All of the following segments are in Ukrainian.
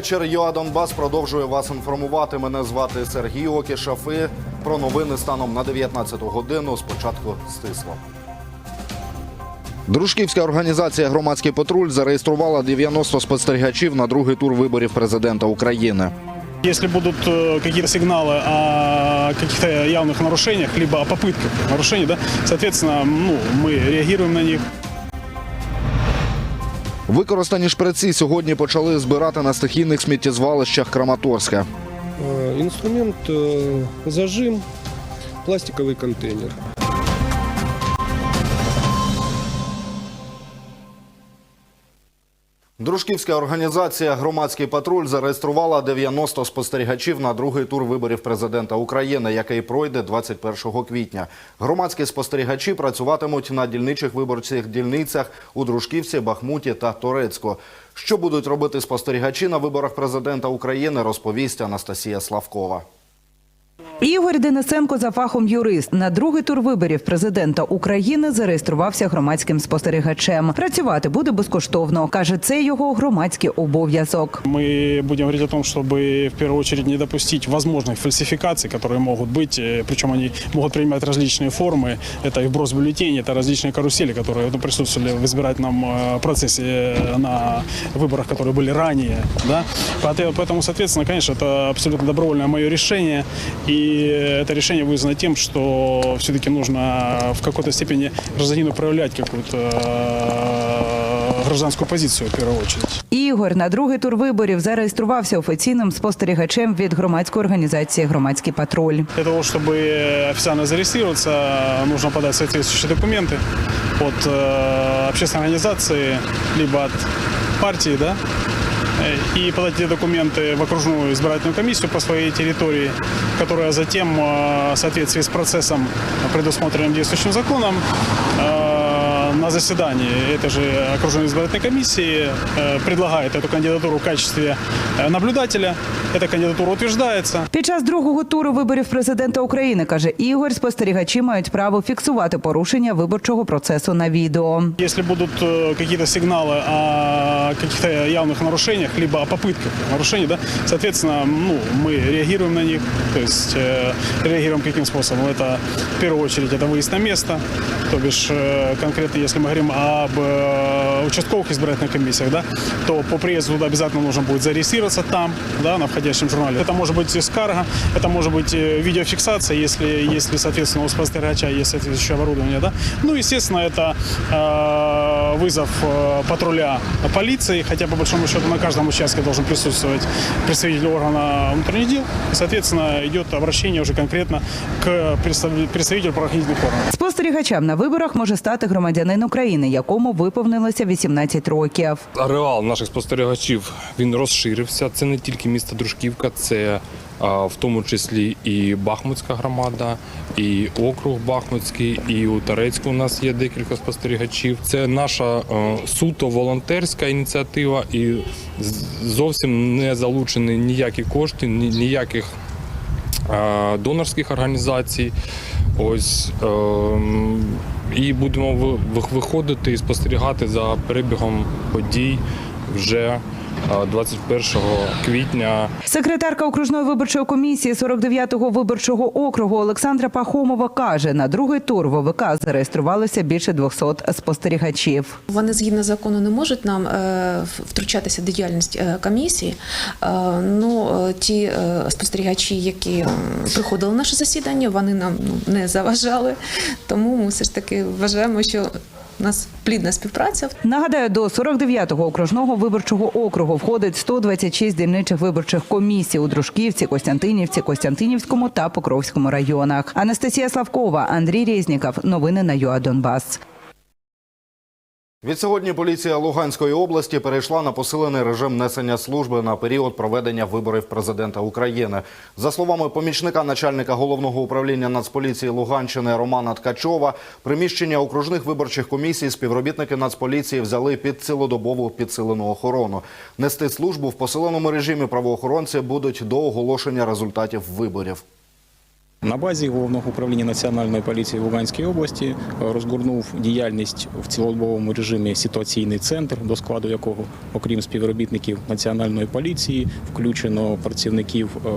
Добрий вечір. ЮА Донбас продовжує вас інформувати. Мене звати Сергій Окішафи. Про новини станом на 19 годину. Спочатку стисло. Дружківська організація Громадський патруль зареєструвала 90 спостерігачів на другий тур виборів президента України. Если будут э, какие-то сигналы о каких-то явных нарушениях, либо о попытках нарушений, да, соответственно, ну, мы реагируем на них. Використані шприці сьогодні почали збирати на стихійних сміттєзвалищах Краматорська. Э, Инструмент э, зажим, пластиковый контейнер. Дружківська організація Громадський патруль зареєструвала 90 спостерігачів на другий тур виборів президента України, який пройде 21 квітня. Громадські спостерігачі працюватимуть на дільничих виборчих дільницях у Дружківці, Бахмуті та Торецьку. Що будуть робити спостерігачі на виборах президента України, розповість Анастасія Славкова. Ігор Денисенко за фахом юрист на другий тур виборів президента України зареєструвався громадським спостерігачем. Працювати буде безкоштовно. каже, це його громадський обов'язок. Мы будем говорить о том, чтобы в первую очередь не допустить возможных фальсификаций, которые могут быть, э, причем они могут принимать различные формы. Это и вброс бюллетеней, это различные карусели, которые ну, присутствовали в избирательном э, процессе э, на выборах, которые были ранее. Да? Поэт- Поэтому, соответственно, конечно, это абсолютно добровольное мое решение. И это решение вызвано тем, что все-таки нужно в какой-то степени гражданину проявлять какую-то э, гражданскую позицию в первую очередь. Ігор на другий тур виборів зареєструвався офіційним спостерігачем від громадської організації Громадський патруль. Для того, чтобы официально зарегистрироваться, нужно подать соответствующие документы от э, общественной организации, либо от партии, да, Э, и подать эти документы в окружную избирательную комиссию по своей территории, которая затем э, в соответствии с процессом, предусмотренным действующим законом, э, на заседании этой же окружной избирательной комиссии э, предлагает эту кандидатуру в качестве э, наблюдателя. Эта кандидатура утверждается. Під час другого туру виборів президента України каже Ігор, спостерігачі мають право фіксувати порушення виборчого процесу на відео. Если будут э, какие-то сигналы о каких-то явных нарушениях, либо о попытках нарушений, да, соответственно, ну, мы реагируем на них. То есть э, реагируем каким способом? Это в первую очередь это выезд на место, то бишь э, конкретно если мы говорим об э, участковых избирательных комиссиях, да, то по приезду туда обязательно нужно будет зарегистрироваться там, да, на входящем журнале. Это может быть скарга, это может быть э, видеофиксация, если, если соответственно, у спостерегача есть соответствующее оборудование, да. Ну, естественно, это э, вызов э, патруля полиции, хотя по большому счету на каждом участке должен присутствовать представитель органа внутренних дел. Соответственно, идет обращение уже конкретно к представ- представителю правоохранительных органов. Спостерігачем на виборах може стати громадянин України, якому виповнилося 18 років. Ареал наших спостерігачів він розширився. Це не тільки місто Дружківка, це в тому числі і Бахмутська громада, і округ Бахмутський, і у Тарецьку у нас є декілька спостерігачів. Це наша суто волонтерська ініціатива, і зовсім не залучені ніякі кошти, ніяких донорських організацій. Ось ем, і будемо ви- ви- виходити і спостерігати за перебігом подій вже е, 21 квітня. Секретарка окружної виборчої комісії 49-го виборчого округу Олександра Пахомова каже, на другий тур ВВК зареєструвалося більше 200 спостерігачів. Вони згідно закону не можуть нам е, втручатися в діяльність е, комісії. Е, Ну ті спостерігачі, які приходили на наше засідання, вони нам ну, не заважали. Тому ми все ж таки вважаємо, що у нас плідна співпраця. Нагадаю, до 49-го окружного виборчого округу входить 126 дільничих виборчих комісій у Дружківці, Костянтинівці, Костянтинівському та Покровському районах. Анастасія Славкова, Андрій Резніков. Новини на ЮА Донбас. Відсьогодні поліція Луганської області перейшла на посилений режим несення служби на період проведення виборів президента України. За словами помічника начальника головного управління Нацполіції Луганщини Романа Ткачова, приміщення окружних виборчих комісій співробітники Нацполіції взяли під цілодобову підсилену охорону. Нести службу в посиленому режимі правоохоронці будуть до оголошення результатів виборів. На базі головного управління національної поліції в Луганській області е, розгорнув діяльність в цілодобовому режимі ситуаційний центр, до складу якого, окрім співробітників національної поліції, включено працівників е,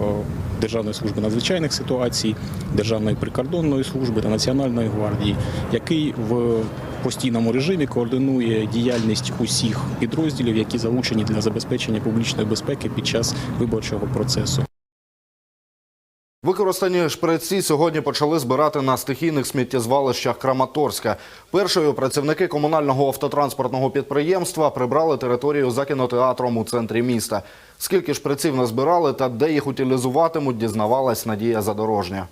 Державної служби надзвичайних ситуацій, Державної прикордонної служби та Національної гвардії, який в постійному режимі координує діяльність усіх підрозділів, які залучені для забезпечення публічної безпеки під час виборчого процесу. Використані шприці сьогодні почали збирати на стихійних сміттєзвалищах Краматорська. Першою працівники комунального автотранспортного підприємства прибрали територію за кінотеатром у центрі міста. Скільки шприців назбирали та де їх утилізуватимуть, дізнавалась Надія Задорожня.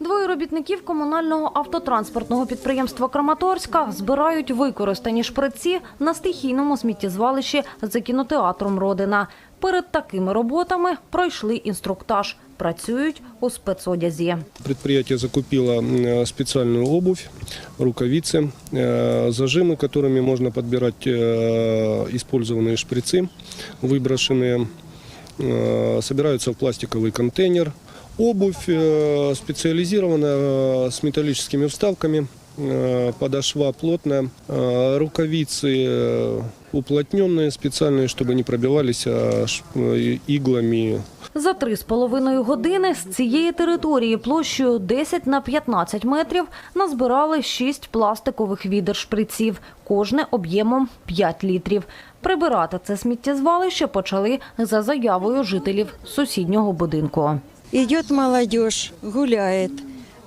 Двоє робітників комунального автотранспортного підприємства Краматорська збирають використані шприці на стихійному сміттєзвалищі за кінотеатром Родина. Перед такими роботами пройшли інструктаж Працюють у спецодязі. Предприятие закупило м, специальную обувь, рукавицы, э, зажимы, которыми можно подбирать э, использованные шприцы, выброшенные. Э, Собираются в пластиковый контейнер. Обувь э, специализированная э, с металлическими вставками, э, подошва плотная, э, рукавицы э, уплотненные, специальные, чтобы не пробивались а, ш- э, иглами За три з половиною години з цієї території площею 10 на 15 метрів назбирали шість пластикових відер шприців, кожне об'ємом 5 літрів. Прибирати це сміттєзвалище почали за заявою жителів сусіднього будинку. Идет молодежь, гуляет.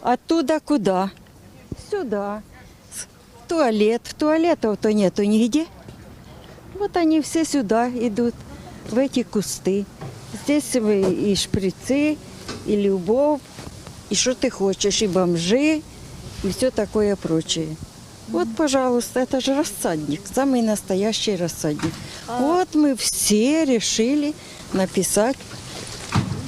Оттуда куда? Сюда. В туалет. Туалетов-то нету нигде. Вот они все сюда идут, в эти кусты. Здесь и шприцы, и любовь, и что ты хочешь, и бомжи, и все такое прочее. Вот, пожалуйста, это же рассадник, самый настоящий рассадник. Вот мы все решили написать,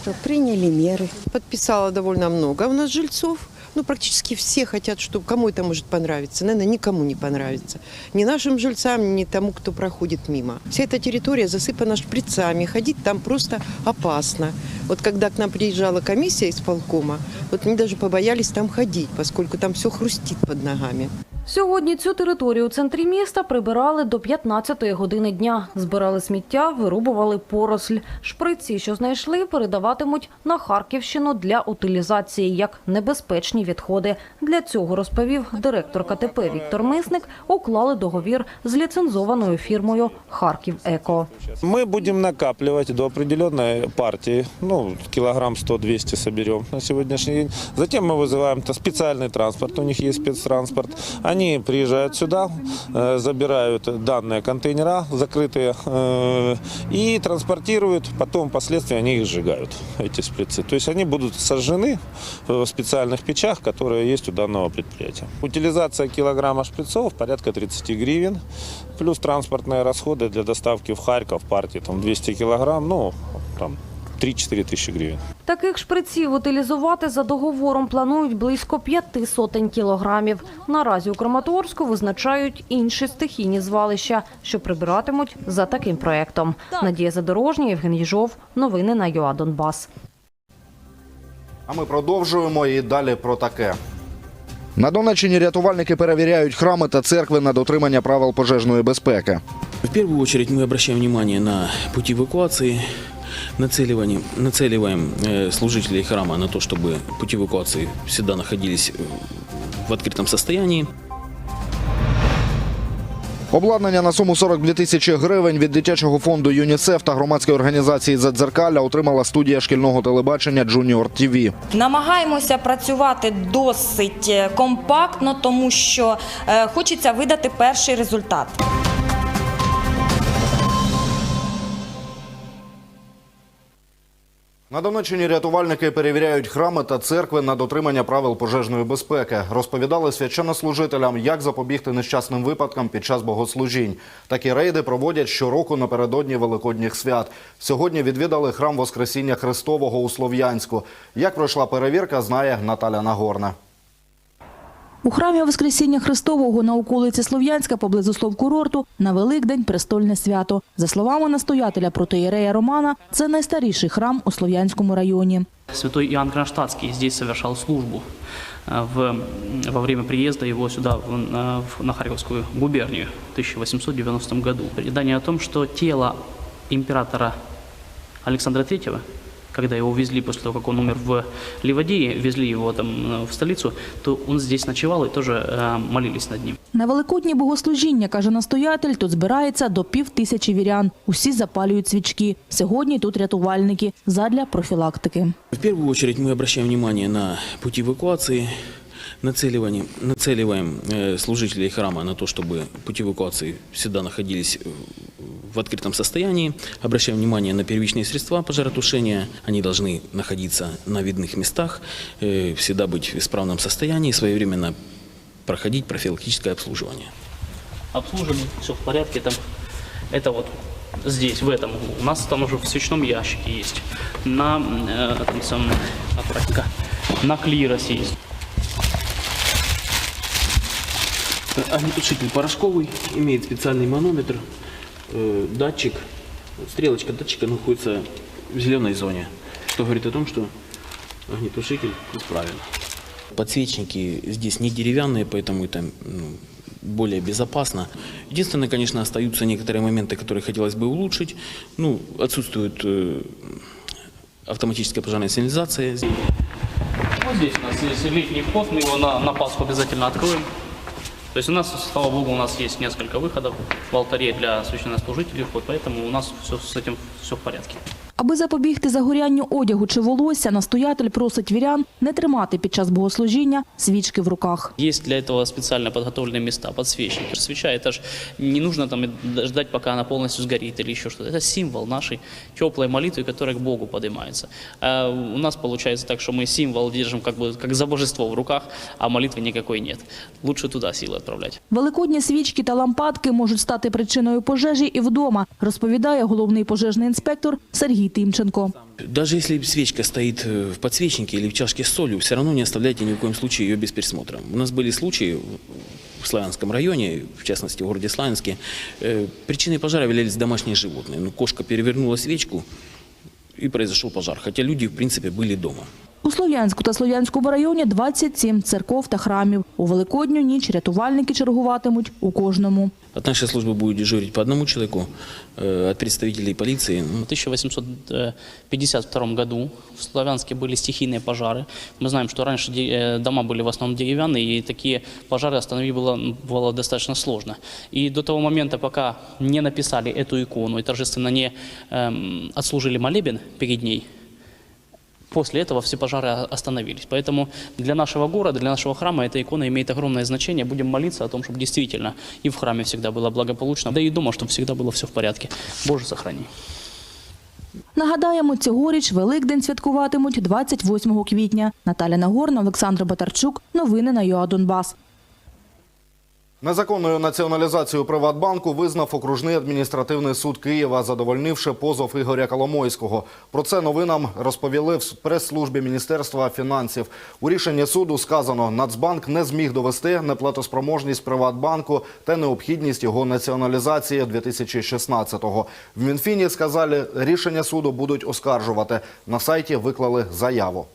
что приняли меры. Подписала довольно много у нас жильцов. Ну, практически все хотят, чтобы кому это может понравиться. Наверное, никому не понравится. Ни нашим жильцам, ни тому, кто проходит мимо. Вся эта территория засыпана шприцами. Ходить там просто опасно. Вот когда к нам приезжала комиссия из полкома, вот мы даже побоялись там ходить, поскольку там все хрустит под ногами. Сьогодні цю територію у центрі міста прибирали до 15-ї години дня. Збирали сміття, вирубували поросль. Шприці, що знайшли, передаватимуть на Харківщину для утилізації як небезпечні відходи. Для цього, розповів директор КТП Віктор Мисник, уклали договір з ліцензованою фірмою «Харків Еко». Мы будем накапливать до определенной партии, ну, килограмм 100-200 соберем на сегодняшний день. Затем мы вызываем то специальный транспорт, у них есть спецтранспорт. Они приезжают сюда, э, забирают данные контейнера закрытые э, и транспортируют, потом впоследствии они их сжигают, эти шприцы. То есть они будут сожжены в специальных печах, которые есть у данного предприятия. Утилизация килограмма шприцов порядка 30 гривен, плюс транспортные расходы для доставки в Харьков партии там 200 килограмм, ну, там 3-4 тысячи гривен. Таких шприців утилізувати за договором планують близько п'яти сотень кілограмів. Наразі у Краматорську визначають інші стихійні звалища, що прибиратимуть за таким проектом. Надія Задорожня, Євген Їжов. Новини на ЮА Донбас. А ми продовжуємо і далі про таке. На Донеччині рятувальники перевіряють храми та церкви на дотримання правил пожежної безпеки. В первую очередь мы обращаем внимание на пути эвакуации, нацеливаем, нацеливаем э, служителей храма на то, чтобы пути эвакуации всегда находились э, в открытом состоянии. Обладнання на суму 42 тисячі гривень від дитячого фонду ЮНІСЕФ та громадської організації «Задзеркалля» отримала студія шкільного телебачення «Джуніор ТІВІ». Намагаємося працювати досить е, компактно, тому що е, хочеться видати перший результат. На Донеччині рятувальники перевіряють храми та церкви на дотримання правил пожежної безпеки. Розповідали священнослужителям, як запобігти нещасним випадкам під час богослужінь. Такі рейди проводять щороку напередодні Великодніх свят. Сьогодні відвідали храм Воскресіння Христового у Слов'янську. Як пройшла перевірка, знає Наталя Нагорна. У храмі Воскресіння Христового на околиці Слов'янська поблизу Словкурорту на Великдень престольне свято. За словами настоятеля протиєрея Романа, це найстаріший храм у Слов'янському районі. Святой Иоанн Кронштадтский здесь совершал службу э, в, во время приезда его сюда, в- на, в- на Харьковскую губернию в 1890 году. Предание о том, что тело императора Александра III, когда его увезли после того, как он умер в Ливадии, везли его там э, в столицу, то он здесь ночевал и тоже э, молились над ним. На великодні богослужіння, каже настоятель, тут збирається до пів тисячі вірян. Усі запалюють свічки. Сьогодні тут рятувальники задля профілактики. В первую очередь мы обращаем внимание на пути эвакуации, нацеливаем, нацеливаем э, служителей храма на то, чтобы пути эвакуации всегда находились э, в открытом состоянии. Обращаем внимание на первичные средства пожаротушения. Они должны находиться на видных местах, э, всегда быть в исправном состоянии, своевременно проходить профилактическое обслуживание. обслужены, все в порядке. Там, это вот здесь, в этом углу. У нас там уже в свечном ящике есть. На, э, там самом, аккуратненько, на клиросе есть. Огнетушитель порошковый, имеет специальный манометр, э, датчик. Стрелочка датчика находится в зеленой зоне, что говорит о том, что огнетушитель исправен. Подсвечники здесь не деревянные, поэтому это ну, более безопасно. Единственное, конечно, остаются некоторые моменты, которые хотелось бы улучшить. Ну, отсутствует э, автоматическая пожарная сигнализация. Вот здесь у нас есть летний вход, мы его на, на Пасху обязательно откроем. То есть у нас, слава богу, у нас есть несколько выходов в алтаре для священнослужителей вход, поэтому у нас все с этим все в порядке. Аби запобігти загорянню одягу чи волосся, настоятель просить вірян не тримати під час богослужіння свічки в руках. Есть для этого специально подготовленные места, подсвечники. Свеча, это ж не нужно там ждать, пока она полностью сгорит или еще что-то. Это символ нашей теплой молитвы, которая к Богу поднимается. А у нас получается так, что мы символ держим как бы как за божество в руках, а молитвы никакой нет. Лучше туда силы отправлять. Великодні свічки та лампадки можуть стати причиною пожежі і вдома, розповідає головний пожежний інспектор Сергій Тимченко. Даже если свечка стоит э, в подсвечнике или в чашке с солью, все равно не оставляйте ни в коем случае ее без присмотра. У нас были случаи в Славянском районе, в частности в городе Славянске, э, причиной пожара являлись домашние животные. Ну, кошка перевернула свечку и произошел пожар, хотя люди в принципе были дома. У Слов'янську та Слов'янському районі 27 церков та храмів. У Великодню ніч рятувальники чергуватимуть у кожному. От нашей службы будет дежурить по одному человеку, э, от представителей полиции ну, В 1852 году в Славянске были стихийные пожары. Мы знаем, что раньше де- э, дома были в основном деревянные, и такие пожары остановить было, было достаточно сложно. И до того момента, пока не написали эту икону и торжественно не эм, отслужили молебен перед ней, После этого все пожары остановились. Поэтому для нашего города, для нашего храма эта икона имеет огромное значение. Будем молиться о том, чтобы действительно и в храме всегда было благополучно, да и дома, чтобы всегда было все в порядке. Боже, сохрани. Нагадаємо, цьогоріч Великдень святкуватимуть 28 квітня. Наталя Нагорна, Олександр Батарчук. Новини на ЮА Донбас. Незаконною націоналізацію Приватбанку визнав окружний адміністративний суд Києва, задовольнивши позов Ігоря Коломойського. Про це новинам розповіли в прес-службі Міністерства фінансів. У рішенні суду сказано, Нацбанк не зміг довести неплатоспроможність Приватбанку та необхідність його націоналізації 2016-го. В Мінфіні сказали, рішення суду будуть оскаржувати. На сайті виклали заяву.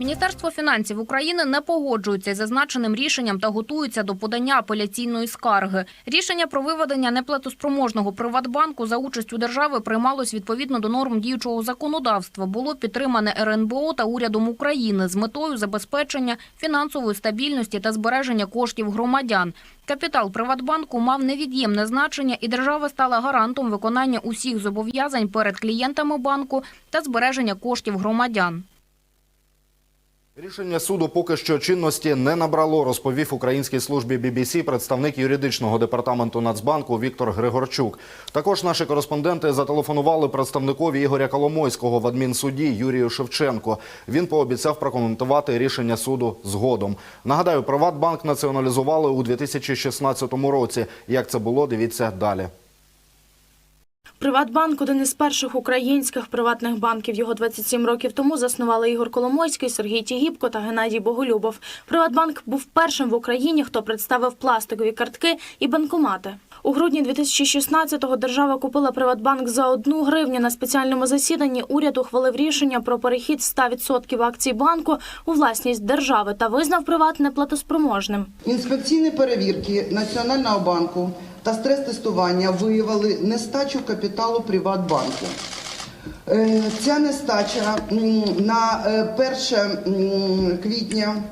Міністерство фінансів України не погоджується із зазначеним рішенням та готується до подання апеляційної скарги. Рішення про виведення неплатоспроможного Приватбанку за участю держави приймалось відповідно до норм діючого законодавства. Було підтримане РНБО та урядом України з метою забезпечення фінансової стабільності та збереження коштів громадян. Капітал Приватбанку мав невід'ємне значення, і держава стала гарантом виконання усіх зобов'язань перед клієнтами банку та збереження коштів громадян. Рішення суду поки що чинності не набрало, розповів українській службі BBC представник юридичного департаменту Нацбанку Віктор Григорчук. Також наші кореспонденти зателефонували представникові Ігоря Коломойського в адмінсуді Юрію Шевченко. Він пообіцяв прокоментувати рішення суду згодом. Нагадаю, Приватбанк націоналізували у 2016 році. Як це було, дивіться далі. Приватбанк один із перших українських приватних банків. Його 27 років тому заснували Ігор Коломойський, Сергій Тігіпко та Геннадій Боголюбов. Приватбанк був першим в Україні, хто представив пластикові картки і банкомати. У грудні 2016-го держава купила Приватбанк за одну гривню. На спеціальному засіданні уряд ухвалив рішення про перехід 100% акцій банку у власність держави та визнав приват неплатоспроможним. Інспекційні перевірки Національного банку та стрес-тестування виявили нестачу капіталу Приватбанку. Е, Ця нестача на е, 1 м, квітня е,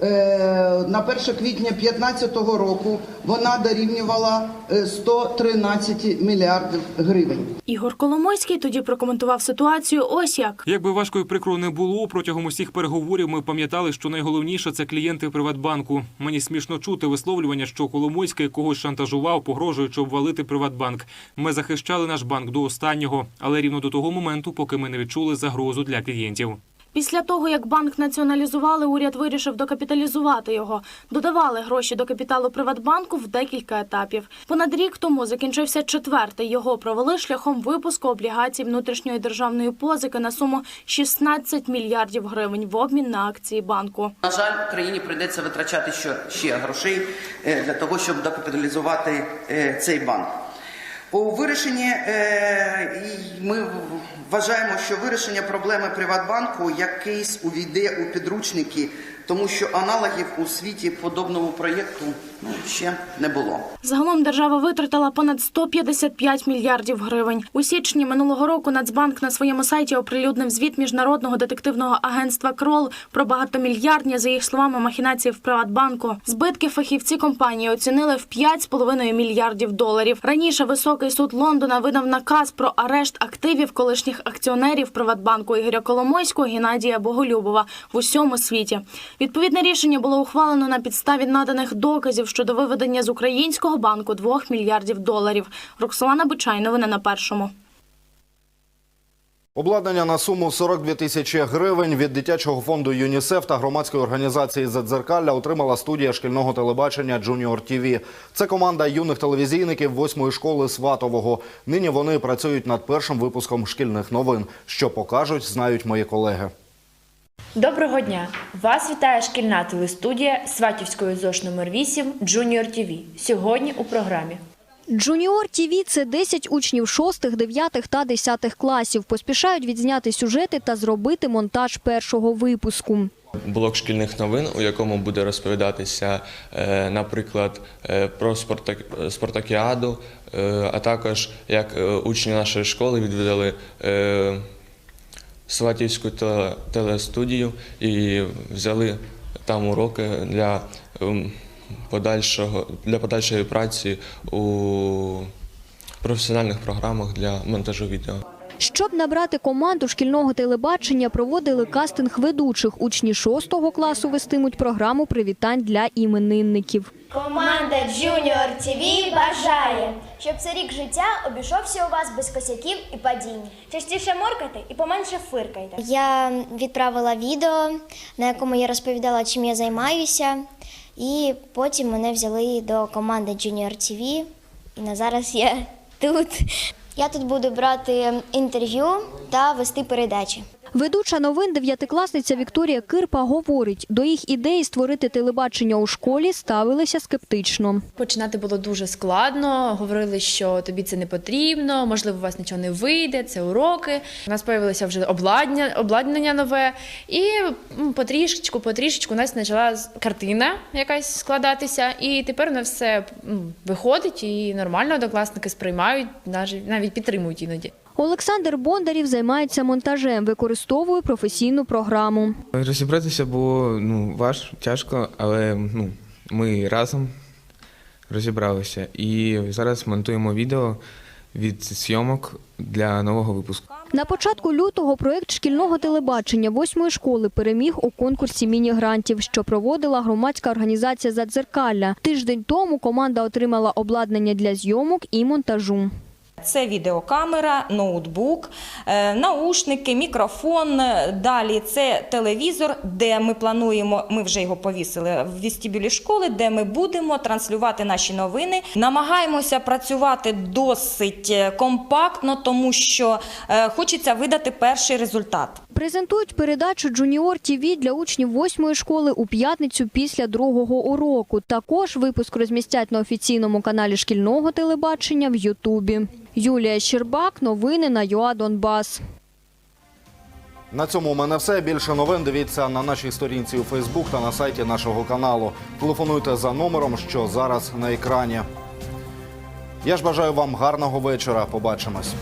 на 1 квітня 2015 року вона дорівнювала е, 113 мільярдів гривень. Ігор Коломойський тоді прокоментував ситуацію ось як. Якби важко і прикро не було, протягом усіх переговорів ми пам'ятали, що найголовніше це клієнти Приватбанку. Мені смішно чути висловлювання, що Коломойський когось шантажував, погрожуючи обвалити Приватбанк. Ми захищали наш банк до останнього, але рівно до того моменту, поки ми не відчули загрозу для клієнтів. Після того, як банк націоналізували, уряд вирішив докапіталізувати його. Додавали гроші до капіталу Приватбанку в декілька етапів. Понад рік тому закінчився четвертий. Його провели шляхом випуску облігацій внутрішньої державної позики на суму 16 мільярдів гривень в обмін на акції банку. На жаль, країні прийдеться витрачати ще, грошей е, для того, щоб докапіталізувати е, цей банк. У вирішенні е, ми вважаємо, що вирішення проблеми Приватбанку якийсь увійде у підручники, тому що аналогів у світі подобного проєкту ну, ще не було. Загалом держава витратила понад 155 мільярдів гривень. У січні минулого року Нацбанк на своєму сайті оприлюднив звіт міжнародного детективного агентства Крол про багатомільярдні, за їх словами, махінації в Приватбанку. Збитки фахівці компанії оцінили в 5,5 мільярдів доларів. Раніше високий суд Лондона видав наказ про арешт активів колишніх акціонерів Приватбанку Ігоря Коломойського, Геннадія Боголюбова в усьому світі. Відповідне рішення було ухвалено на підставі наданих доказів щодо виведення з українського банку 2 мільярдів доларів. Роксолана Бичай, новини на першому. Обладнання на суму 42 тисячі гривень від дитячого фонду ЮНІСЕФ та громадської організації «Задзеркалля» отримала студія шкільного телебачення «Джуніор ТІВІ». Це команда юних телевізійників восьмої школи Сватового. Нині вони працюють над першим випуском шкільних новин. Що покажуть, знають мої колеги. Доброго дня! Вас вітає шкільна телестудія Сватівської ЗОШ номер 8 Junior TV. Сьогодні у програмі. Джуніор ТІВІ – це 10 учнів 6, 9 та 10 класів. Поспішають відзняти сюжети та зробити монтаж першого випуску. Блок шкільних новин, у якому буде розповідатися, е, наприклад, е, про спартакіаду, е, а також як учні нашої школи відвідали Сватівську теле- телестудію і взяли там уроки для ем, подальшого для подальшої праці у професіональних програмах для монтажу відео. Щоб набрати команду шкільного телебачення, проводили кастинг ведучих. Учні 6 класу вестимуть програму привітань для іменинників. Команда Junior TV бажає, щоб цей рік життя обійшовся у вас без косяків і падінь. Частіше моркайте і поменше фиркайте. Я відправила відео, на якому я розповідала, чим я займаюся, і потім мене взяли до команди Junior TV, і на зараз я тут. Я тут буду брати інтерв'ю та вести передачі. Ведуча новин дев'ятикласниця Вікторія Кирпа говорить, до їх ідеї створити телебачення у школі ставилися скептично. Починати було дуже складно. Говорили, що тобі це не потрібно, можливо, у вас нічого не вийде, це уроки. У нас з'явилося вже обладнання, обладнання нове, і потрішечку, потрішечку у нас почала картина якась складатися. І тепер у нас все виходить і нормально однокласники сприймають, навіть підтримують іноді. Олександр Бондарів займається монтажем, використовує професійну програму. Розібратися було ну, важ, тяжко, але ну, ми разом розібралися. І зараз монтуємо відео від зйомок для нового випуску. На початку лютого проєкт шкільного телебачення восьмої школи переміг у конкурсі міні-грантів, що проводила громадська організація «Задзеркалля». Тиждень тому команда отримала обладнання для зйомок і монтажу. Це відеокамера, ноутбук, е, наушники, мікрофон. Далі це телевізор, де ми плануємо, ми вже його повісили в вестибюлі школи, де ми будемо транслювати наші новини. Намагаємося працювати досить е, компактно, тому що е, хочеться видати перший результат. Презентують передачу Джуніор ТІВІ для учнів восьмої школи у п'ятницю після другого уроку. Також випуск розмістять на офіційному каналі шкільного телебачення в Ютубі. Юлія Щербак, новини на ЮА Донбас. На цьому у мене все. Більше новин дивіться на нашій сторінці у Фейсбук та на сайті нашого каналу. Телефонуйте за номером, що зараз на екрані. Я ж бажаю вам гарного вечора. Побачимось.